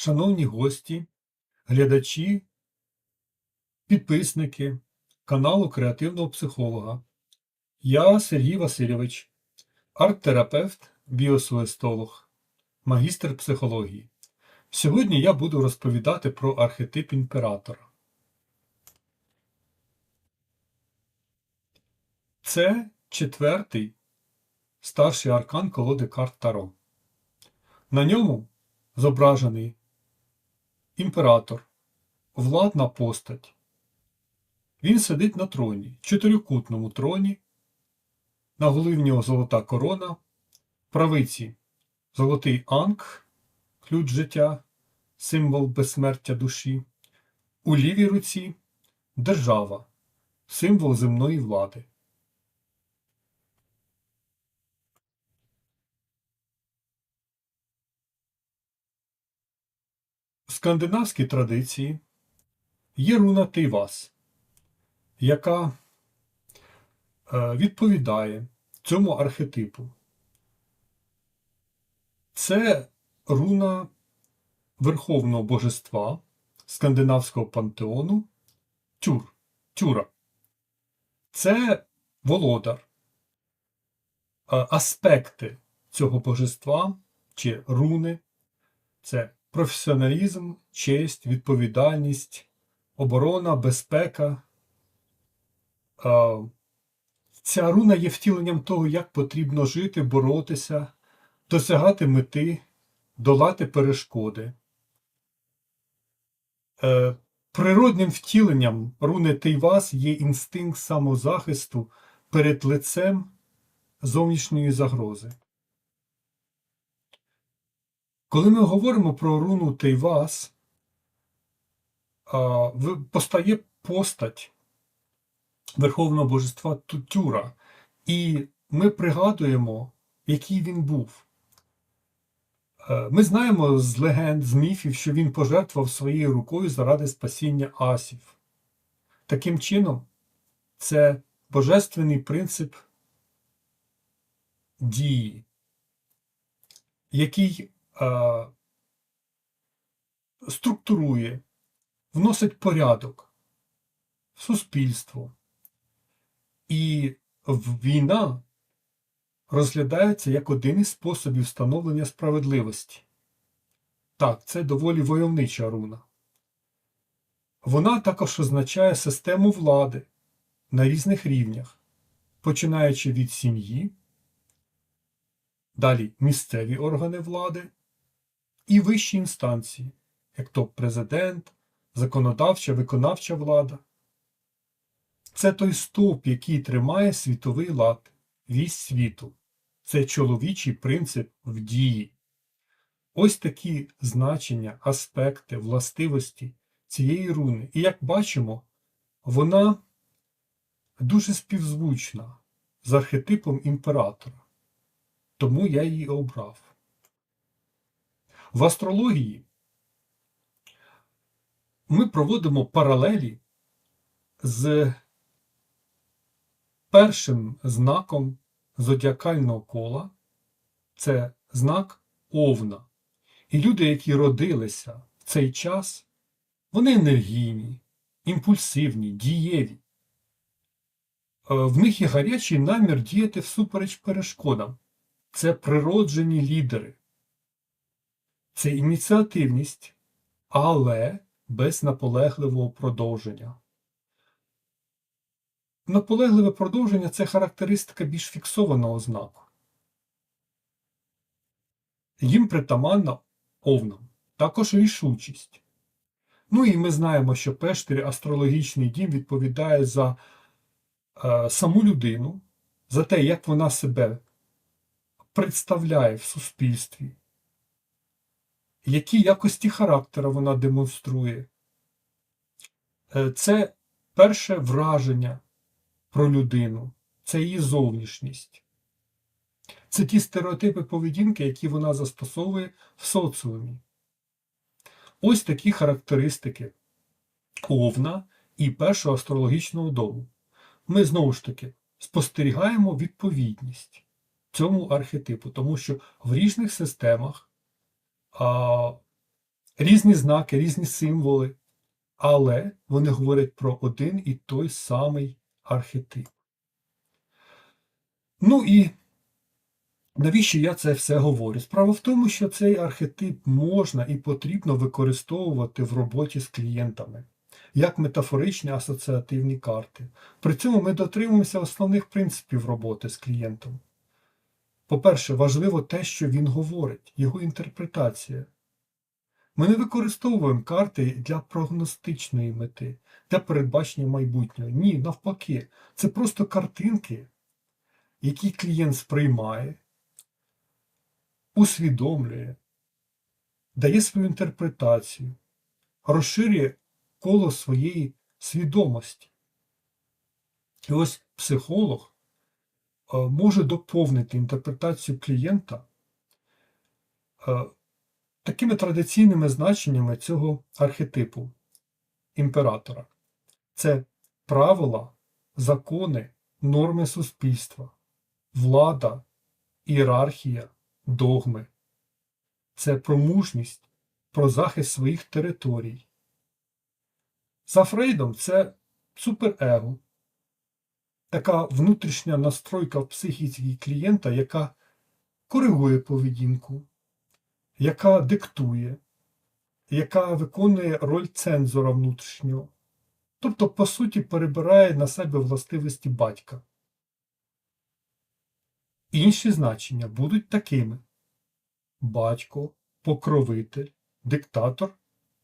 шановні гості, глядачі, підписники каналу Креативного психолога. Я Сергій Васильович, арт-терапевт, біосуестолог, магістр психології. Сьогодні я буду розповідати про архетип імператора. Це четвертий старший аркан колоди карт Таро. На ньому зображений імператор, владна постать. Він сидить на троні, чотирикутному троні, на голові в нього золота корона, правиці золотий анк, ключ життя, символ безсмертя душі, у лівій руці держава, символ земної влади. Скандинавській традиції є руна Тейвас, яка е, відповідає цьому архетипу. Це руна Верховного Божества скандинавського пантеону Тюр, Тюра. Це володар. Е, Аспекти цього божества чи руни це професіоналізм, честь, відповідальність, оборона, безпека. Ця руна є втіленням того, як потрібно жити, боротися, досягати мети, долати перешкоди. Е, Природним втіленням руни Тейвас є інстинкт самозахисту перед лицем зовнішньої загрози. Коли ми говоримо про руну Тейвас, постає постать Верховного Божества Тутюра, і ми пригадуємо, який він був. Е, Ми знаємо з легенд, з міфів, що він пожертвував своєю рукою заради спасіння асів. Таким чином, це божественний принцип дії, який структурує, вносить порядок в суспільство. І війна розглядається як один із способів встановлення справедливості. Так, це доволі войовнича руна. Вона також означає систему влади на різних рівнях, починаючи від сім'ї, далі місцеві органи влади і вищі інстанції, як то президент, законодавча, виконавча влада. Це той стовп, який тримає світовий лад, вісь світу. Це чоловічий принцип в дії. Ось такі значення, аспекти, властивості цієї руни. І як бачимо, вона дуже співзвучна з архетипом імператора. Тому я її обрав. В астрології ми проводимо паралелі з першим знаком зодіакального кола це знак Овна. І люди, які родилися в цей час, вони енергійні, імпульсивні, дієві. Е, В них є гарячий намір діяти всупереч перешкодам. Це природжені лідери. Це ініціативність, але без наполегливого продовження. Наполегливе продовження це характеристика більш фіксованого знаку. Їм притаманна овнам, також рішучість. Ну і ми знаємо, що Пештері астрологічний дім відповідає за е, саму людину, за те, як вона себе представляє в суспільстві, які якості характера вона демонструє. Е, Це перше враження про людину, це її зовнішність. Це ті стереотипи поведінки, які вона застосовує в соціумі. Ось такі характеристики овна і першого астрологічного дому. Ми знову ж таки спостерігаємо відповідність цьому архетипу, тому що в різних системах а, різні знаки, різні символи, але вони говорять про один і той самий архетип. Ну і навіщо я це все говорю? Справа в тому, що цей архетип можна і потрібно використовувати в роботі з клієнтами як метафоричні асоціативні карти. При цьому ми дотримуємося основних принципів роботи з клієнтом. По-перше, важливо те, що він говорить, його інтерпретація. Ми не використовуємо карти для прогностичної мети, для передбачення майбутнього. Ні, навпаки, це просто картинки, які клієнт сприймає, усвідомлює, дає свою інтерпретацію, розширює коло своєї свідомості. І ось психолог може доповнити інтерпретацію клієнта е, такими традиційними значеннями цього архетипу імператора. Це правила, закони, норми суспільства, влада, ієрархія, догми. Це про мужність, про захист своїх територій. За Фрейдом це суперего, така внутрішня настройка в психіці клієнта, яка коригує поведінку, яка диктує, яка виконує роль цензора внутрішнього, тобто, по суті, перебирає на себе властивості батька. Інші значення будуть такими: батько, покровитель, диктатор,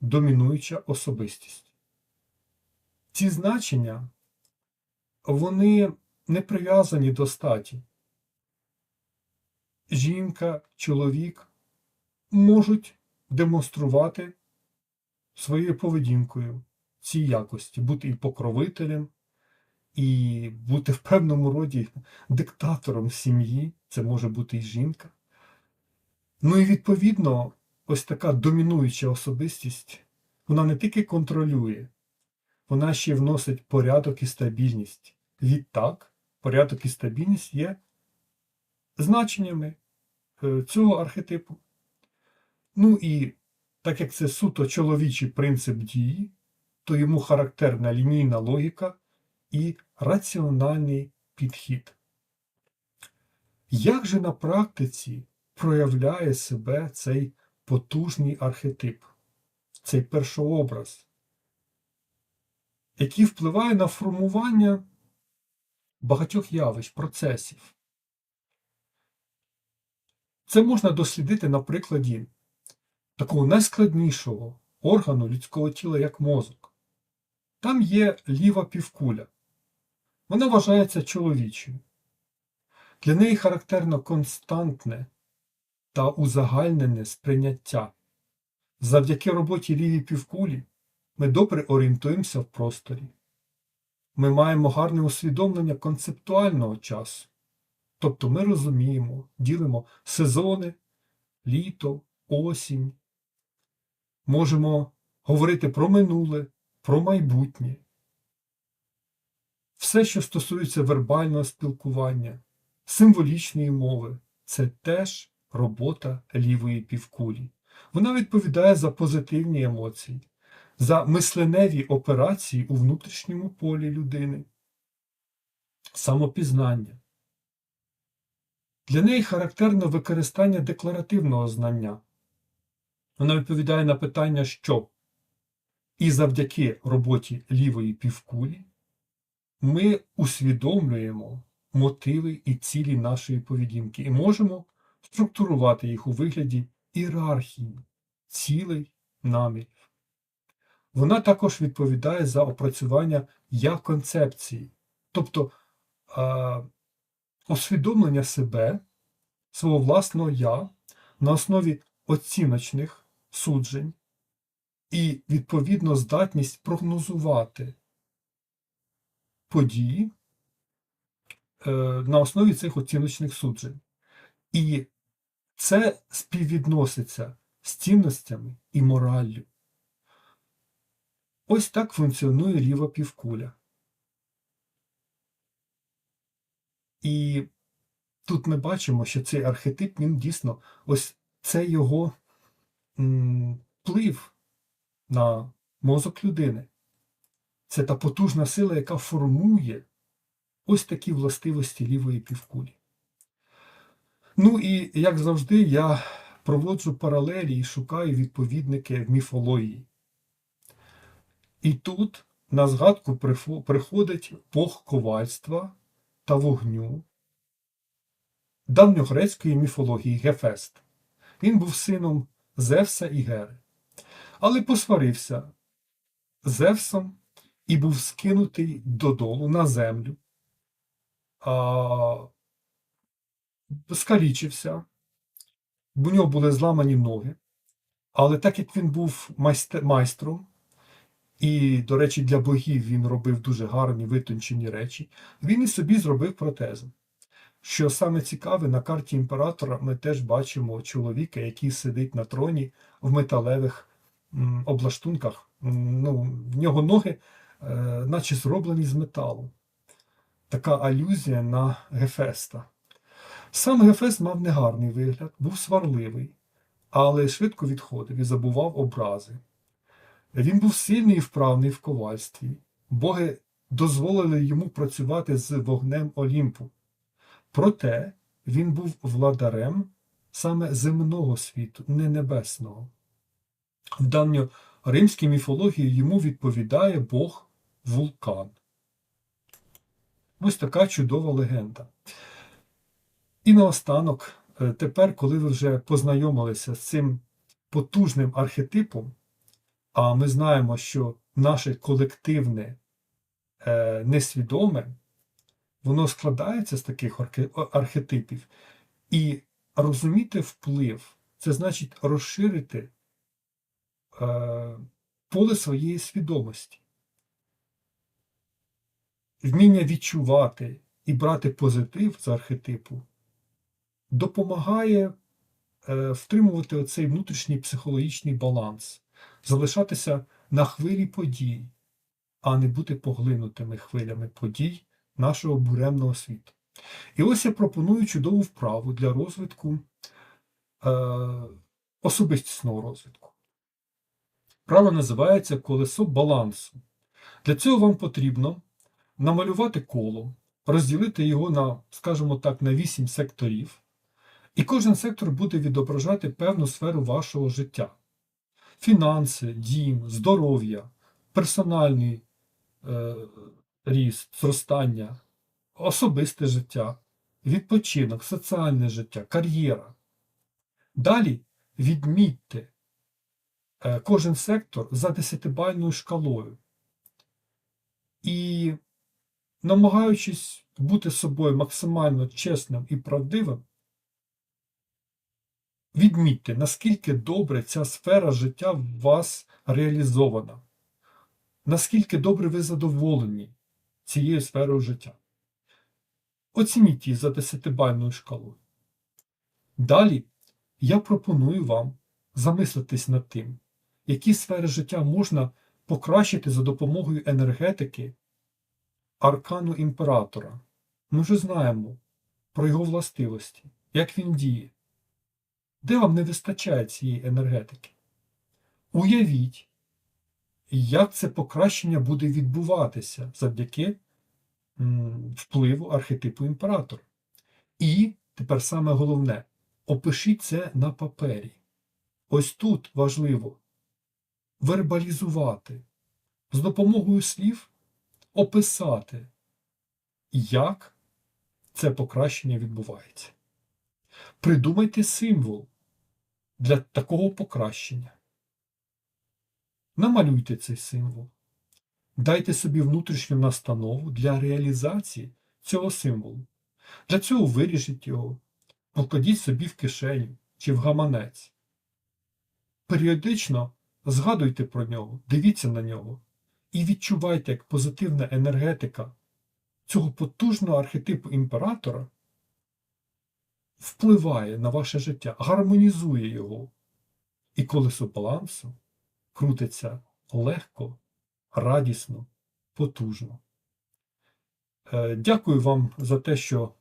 домінуюча особистість. Ці значення вони не прив'язані до статі. Жінка, чоловік можуть демонструвати своєю поведінкою ці якості, бути і покровителем, і бути в певному роді диктатором сім'ї, це може бути і жінка. Ну і відповідно, ось така домінуюча особистість, вона не тільки контролює, вона ще вносить порядок і стабільність. Відтак, порядок і стабільність є значеннями е, цього архетипу. Ну і так як це суто чоловічий принцип дії, то йому характерна лінійна логіка і раціональний підхід. Як же на практиці проявляє себе цей потужний архетип, цей першообраз, який впливає на формування багатьох явищ, процесів? Це можна дослідити на прикладі такого найскладнішого органу людського тіла, як мозок. Там є ліва півкуля. Вона вважається чоловічою. Для неї характерно константне та узагальнене сприйняття. Завдяки роботі лівій півкулі ми добре орієнтуємося в просторі. Ми маємо гарне усвідомлення концептуального часу. Тобто ми розуміємо, ділимо сезони, літо, осінь. Можемо говорити про минуле, про майбутнє. Все, що стосується вербального спілкування, символічної мови, це теж робота лівої півкулі. Вона відповідає за позитивні емоції, за мисленеві операції у внутрішньому полі людини, самопізнання. Для неї характерно використання декларативного знання. Вона відповідає на питання, що і завдяки роботі лівої півкулі ми усвідомлюємо мотиви і цілі нашої поведінки і можемо структурувати їх у вигляді ієрархії, цілей, намірів. Вона також відповідає за опрацювання я концепції, тобто а, усвідомлення себе, свого власного я на основі оціночних суджень і, відповідно, здатність прогнозувати події е, на основі цих оціночних суджень. І це співвідноситься з цінностями і мораллю. Ось так функціонує ліва півкуля. І тут ми бачимо, що цей архетип, він дійсно, ось це його вплив на мозок людини. Це та потужна сила, яка формує ось такі властивості лівої півкулі. Ну і, як завжди, я проводжу паралелі і шукаю відповідники в міфології. І тут на згадку приходить Бог ковальства та вогню давньогрецької міфології Гефест. Він був сином Зевса і Гери, але посварився Зевсом і був скинутий додолу на землю, а, скалічився, у нього були зламані ноги, але так як він був майстром, і, до речі, для богів він робив дуже гарні витончені речі, він і собі зробив протези. Що саме цікаве, на карті імператора ми теж бачимо чоловіка, який сидить на троні в металевих облаштунках. Ну, в нього ноги, е, наче зроблені з металу. Така алюзія на Гефеста. Сам Гефест мав негарний вигляд, був сварливий, але швидко відходив і забував образи. Він був сильний і вправний в ковальстві. Боги дозволили йому працювати з вогнем Олімпу. Проте він був владарем саме земного світу, не небесного. В давньоримській міфології йому відповідає Бог вулкан. Ось така чудова легенда. І наостанок, е, тепер, коли ви вже познайомилися з цим потужним архетипом, а ми знаємо, що наше колективне е, несвідоме, воно складається з таких архетипів, і розуміти вплив це значить розширити е, поле своєї свідомості. Вміння відчувати і брати позитив з архетипу допомагає е, втримувати оцей внутрішній психологічний баланс, залишатися на хвилі подій, а не бути поглинутими хвилями подій нашого буремного світу. І ось я пропоную чудову вправу для розвитку е, особистісного розвитку. Вправа називається колесо балансу. Для цього вам потрібно намалювати коло, розділити його на, скажімо так, на 8 секторів, і кожен сектор буде відображати певну сферу вашого життя: фінанси, дім, здоров'я, персональний е, ріст, зростання, особисте життя, відпочинок, соціальне життя, кар'єра. Далі відмітьте е, кожен сектор за десятибальною шкалою. І намагаючись бути собою максимально чесним і правдивим, відмітьте, наскільки добре ця сфера життя в вас реалізована, наскільки добре ви задоволені цією сферою життя. Оцініть її за десятибальною шкалою. Далі я пропоную вам замислитись над тим, які сфери життя можна покращити за допомогою енергетики аркану імператора. Ми вже знаємо про його властивості, як він діє. Де вам не вистачає цієї енергетики? Уявіть, як це покращення буде відбуватися завдяки впливу архетипу імператора. І тепер саме головне, опишіть це на папері. Ось тут важливо вербалізувати, з допомогою слів описати, як це покращення відбувається. Придумайте символ для такого покращення. Намалюйте цей символ. Дайте собі внутрішню настанову для реалізації цього символу. Для цього виріжіть його, покладіть собі в кишеню чи в гаманець. Періодично згадуйте про нього, дивіться на нього і відчувайте, як позитивна енергетика цього потужного архетипу імператора впливає на ваше життя, гармонізує його. І колесо балансу крутиться легко, радісно, потужно. Е, Дякую вам за те, що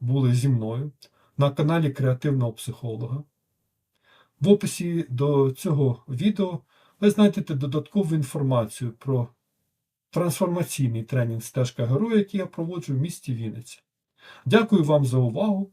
були зі мною на каналі Креативного психолога. В описі до цього відео ви знайдете додаткову інформацію про трансформаційний тренінг стежка героя, який я проводжу в місті Вінниця. Дякую вам за увагу.